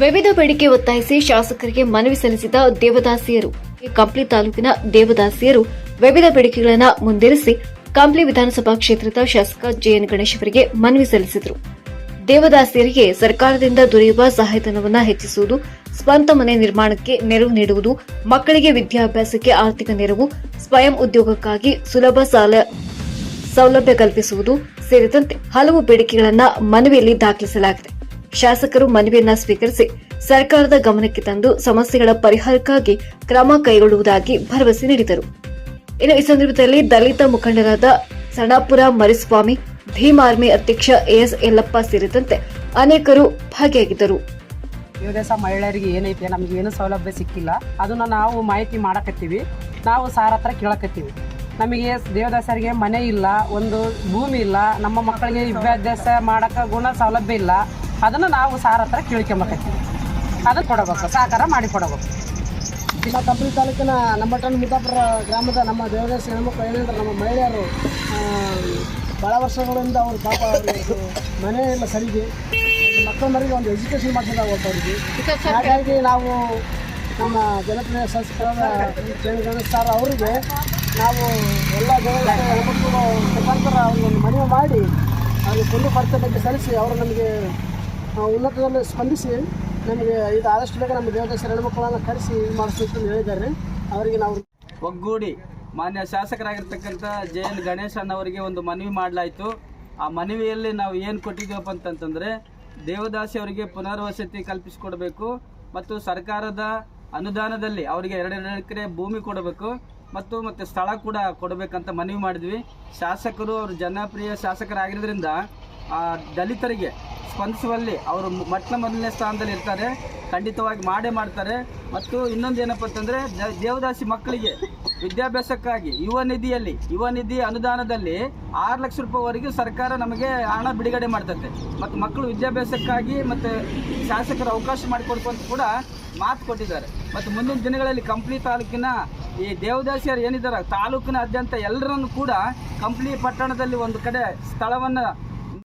ವಿವಿಧ ಬೇಡಿಕೆ ಒತ್ತಾಯಿಸಿ ಶಾಸಕರಿಗೆ ಮನವಿ ಸಲ್ಲಿಸಿದ ದೇವದಾಸಿಯರು. ಕಂಪ್ಲಿ ತಾಲೂಕಿನ ದೇವದಾಸಿಯರು ವಿವಿಧ ಬೇಡಿಕೆಗಳನ್ನು ಮುಂದಿರಿಸಿ ಕಂಪ್ಲಿ ವಿಧಾನಸಭಾ ಕ್ಷೇತ್ರದ ಶಾಸಕ ಜೆಎನ್ ಗಣೇಶ್ ಅವರಿಗೆ ಮನವಿ ಸಲ್ಲಿಸಿದರು. ದೇವದಾಸಿಯರಿಗೆ ಸರ್ಕಾರದಿಂದ ದೊರೆಯುವ ಸಹಾಯಧನವನ್ನು ಹೆಚ್ಚಿಸುವುದು, ಸ್ವಂತ ಮನೆ ನಿರ್ಮಾಣಕ್ಕೆ ನೆರವು ನೀಡುವುದು, ಮಕ್ಕಳಿಗೆ ವಿದ್ಯಾಭ್ಯಾಸಕ್ಕೆ ಆರ್ಥಿಕ ನೆರವು, ಸ್ವಯಂ ಉದ್ಯೋಗಕ್ಕಾಗಿ ಸುಲಭ ಸಾಲ ಸೌಲಭ್ಯ ಕಲ್ಪಿಸುವುದು ಸೇರಿದಂತೆ ಹಲವು ಬೇಡಿಕೆಗಳನ್ನು ಮನವಿಯಲ್ಲಿ ದಾಖಲಿಸಲಾಗಿದೆ. ಶಾಸಕರು ಮನವಿಯನ್ನ ಸ್ವೀಕರಿಸಿ ಸರ್ಕಾರದ ಗಮನಕ್ಕೆ ತಂದು ಸಮಸ್ಯೆಗಳ ಪರಿಹಾರಕ್ಕಾಗಿ ಕ್ರಮ ಕೈಗೊಳ್ಳುವುದಾಗಿ ಭರವಸೆ ನೀಡಿದರು. ಇನ್ನು ಈ ಸಂದರ್ಭದಲ್ಲಿ ದಲಿತ ಮುಖಂಡರಾದ ಸಣಾಪುರ ಮರಿಸ್ವಾಮಿ, ಭೀಮ್ ಆರ್ಮಿ ಅಧ್ಯಕ್ಷ ಎಸ್ ಯಲ್ಲಪ್ಪ ಸೇರಿದಂತೆ ಅನೇಕರು ಭಾಗಿಯಾಗಿದ್ದರು. ದೇವದಾಸ ಮಹಿಳೆಯರಿಗೆ ಏನೈತೆ? ನಮ್ಗೆ ಏನು ಸೌಲಭ್ಯ ಸಿಕ್ಕಿಲ್ಲ. ಅದನ್ನ ನಾವು ಮಾಹಿತಿ ಮಾಡಕತ್ತೀವಿ. ನಾವು ಸಾರ್ ಹತ್ರ ಕೇಳಕತ್ತೀವಿ. ನಮಗೆ ದೇವದಾಸರಿಗೆ ಮನೆ ಇಲ್ಲ, ಒಂದು ಭೂಮಿ ಇಲ್ಲ, ನಮ್ಮ ಮಕ್ಕಳಿಗೆ ವಿದ್ಯಾಭ್ಯಾಸ ಮಾಡಕ್ಕೆ ಗುಣ ಸೌಲಭ್ಯ ಇಲ್ಲ. ಅದನ್ನು ನಾವು ಸಾರ್ ಹತ್ರ ಕೇಳ್ಕೊಂಬಕತ್ತೀವಿ ಅದನ್ನು ಕೊಡಬೇಕು, ಸಹಕಾರ ಮಾಡಿ ಕೊಡಬೇಕು. ನಮ್ಮ ಕಂಪ್ಲಿ ತಾಲೂಕಿನ ನಮ್ಮಟನ್ ಮುದ್ದಾಪುರ ಗ್ರಾಮದ ನಮ್ಮ ದೇವದಾಸಿ ಹೆಣ್ಮಕ್ಳು ಏನಂದ್ರೆ ನಮ್ಮ ಮಹಿಳೆಯರು ಭಾಳ ವರ್ಷಗಳಿಂದ ಅವರು ಪಾಪ ಮನೆ ಎಲ್ಲ ಸರಿಗೆ ಮಕ್ಕಳ ಮರಿಗೆ ಒಂದು ಎಜುಕೇಷನ್ ಅವ್ರಿಗೆ ಹಾಗಾಗಿ ನಾವು ನಮ್ಮ ಜನಪ್ರಿಯ ಸಂಸ್ಕಾರದ ಅವರಿಗೆ ನಾವು ಎಲ್ಲ ಹೆಣ್ಮಕ್ಳು ಮುಖಾಂತರ ಅವ್ರಿಗೆ ಒಂದು ಮನವಿ ಮಾಡಿ, ಅವ್ರಿಗೆ ಕುಂದು ಕೊರತೆ ಸಲ್ಲಿಸಿ, ಅವರು ನಮಗೆ ಉನ್ನತದಲ್ಲಿ ಸ್ಪಂದಿಸಿ ನಮಗೆ ಇದು ಆದಷ್ಟು ಬೇಗ ನಮ್ಮ ದೇವದಾಸ ಹೆಣ್ಮಕ್ಕಳನ್ನು ಕರೆಸಿ ಮಾಡಿಸ್ಬೇಕು ಅಂತ ಹೇಳಿದ್ದಾರೆ. ಅವರಿಗೆ ನಾವು ಒಗ್ಗೂಡಿ ಮಾನ್ಯ ಶಾಸಕರಾಗಿರ್ತಕ್ಕಂಥ ಜೆ ಎನ್ ಗಣೇಶ್ ಅವರಿಗೆ ಒಂದು ಮನವಿ ಮಾಡಲಾಯಿತು. ಆ ಮನವಿಯಲ್ಲಿ ನಾವು ಏನು ಕೊಟ್ಟಿದ್ದೇವಪ್ಪ ಅಂತಂತಂದರೆ ದೇವದಾಸಿ ಅವರಿಗೆ ಪುನರ್ವಸತಿ ಕಲ್ಪಿಸಿಕೊಡಬೇಕು ಮತ್ತು ಸರ್ಕಾರದ ಅನುದಾನದಲ್ಲಿ ಅವರಿಗೆ ಎರಡೆರಡು ಎಕರೆ ಭೂಮಿ ಕೊಡಬೇಕು ಮತ್ತು ಮತ್ತು ಸ್ಥಳ ಕೂಡ ಕೊಡಬೇಕಂತ ಮನವಿ ಮಾಡಿದ್ವಿ. ಶಾಸಕರು ಅವರು ಜನಪ್ರಿಯ ಶಾಸಕರಾಗಿರೋದ್ರಿಂದ ಆ ದಲಿತರಿಗೆ ಸ್ಪಂದಿಸುವಲ್ಲಿ ಅವರು ಮೊಟ್ಟ ಮೊದಲನೇ ಸ್ಥಾನದಲ್ಲಿ ಇರ್ತಾರೆ. ಖಂಡಿತವಾಗಿ ಮಾಡೇ ಮಾಡ್ತಾರೆ. ಮತ್ತು ಇನ್ನೊಂದು ಏನಪ್ಪ ಅಂತಂದರೆ ದೇವದಾಸಿ ಮಕ್ಕಳಿಗೆ ವಿದ್ಯಾಭ್ಯಾಸಕ್ಕಾಗಿ ಯುವ ನಿಧಿಯಲ್ಲಿ, ಯುವ ನಿಧಿ ಅನುದಾನದಲ್ಲಿ ಆರು ಲಕ್ಷ ರೂಪಾಯಿವರೆಗೂ ಸರ್ಕಾರ ನಮಗೆ ಹಣ ಬಿಡುಗಡೆ ಮಾಡ್ತದೆ. ಮತ್ತು ಮಕ್ಕಳು ವಿದ್ಯಾಭ್ಯಾಸಕ್ಕಾಗಿ ಮತ್ತು ಶಾಸಕರು ಅವಕಾಶ ಮಾಡಿಕೊಡ್ಕೊಂತ ಕೂಡ ಮಾತು ಕೊಟ್ಟಿದ್ದಾರೆ. ಮತ್ತು ಮುಂದಿನ ದಿನಗಳಲ್ಲಿ ಕಂಪ್ಲಿ ತಾಲೂಕಿನ ಈ ದೇವದಾಸಿಯರು ಏನಿದ್ದಾರೆ, ತಾಲೂಕಿನಾದ್ಯಂತ ಎಲ್ಲರನ್ನು ಕೂಡ ಕಂಪ್ಲಿ ಪಟ್ಟಣದಲ್ಲಿ ಒಂದು ಕಡೆ ಸ್ಥಳವನ್ನು